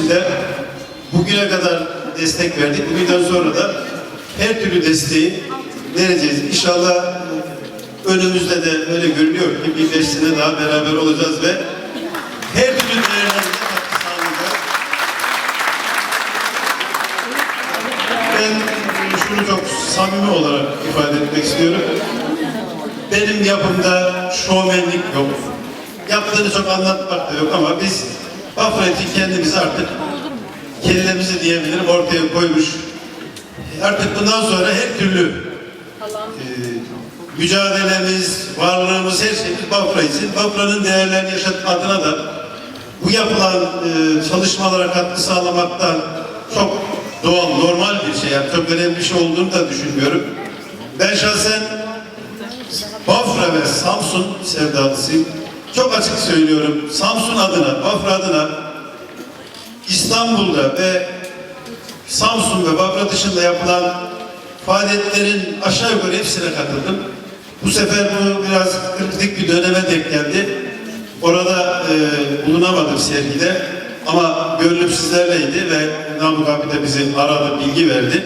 için de bugüne kadar destek verdik. Bugünden sonra da her türlü desteği vereceğiz. İnşallah önümüzde de öyle görünüyor ki bir beş sene daha beraber olacağız ve her türlü değerlerimize katkı sağlayacağız. Ben şunu çok samimi olarak ifade etmek istiyorum. Benim yapımda şovmenlik yok. Yaptığını çok anlatmak da yok ama biz Bafra için kendimizi artık kellemizi diyebilirim ortaya koymuş. Artık bundan sonra her türlü e, mücadelemiz, varlığımız, her şeyimiz Bafra için. Bafra'nın değerlerini yaşatmak adına da bu yapılan e, çalışmalara katkı sağlamaktan çok doğal, normal bir şey. Yani çok önemli bir şey olduğunu da düşünmüyorum. Ben şahsen Bafra ve Samsun sevdalısıyım. Çok açık söylüyorum. Samsun adına, Bafra adına İstanbul'da ve Samsun ve Bafra dışında yapılan faaliyetlerin aşağı yukarı hepsine katıldım. Bu sefer bu biraz kritik bir döneme denk geldi. Orada e, bulunamadım sergide ama gönlüm sizlerleydi ve Namık abi de bizi aradı, bilgi verdi.